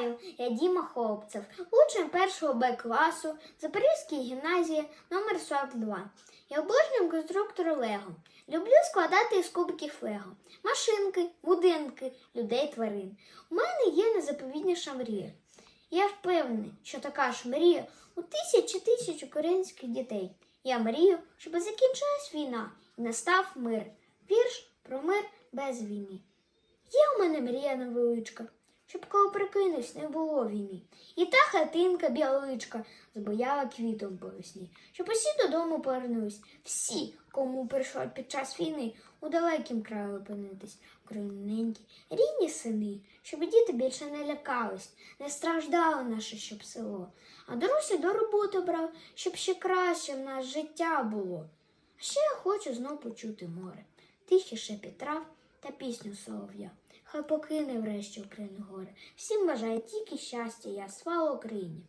Вітаю, я Діма Хлопцев, учень першого Б класу Запорізької гімназії номер 42. Я обожнюю конструктор Лего. Люблю складати із кубиків Лего. Машинки, будинки, людей, тварин. У мене є незаповідніша мрія. Я впевнений, що така ж мрія у тисячі тисяч українських дітей. Я мрію, щоб закінчилась війна і настав мир. Вірш про мир без війни. Є у мене мрія невеличка, щоб коли прикинусь, не було війни. І та хатинка біличка збояла квітом по весні, щоб усі додому повернулись. Всі, кому прийшло під час війни у далекім краю опинитись, україненькі, рідні сини, щоб діти більше не лякались, не страждало наше щоб село. А доросі до роботи брав, щоб ще краще в нас життя було. А ще я хочу знов почути море, тихі шепіт трав та пісню солов'я. Хай покине врешті Україну горе. Всім бажаю тільки щастя, я слава Україні.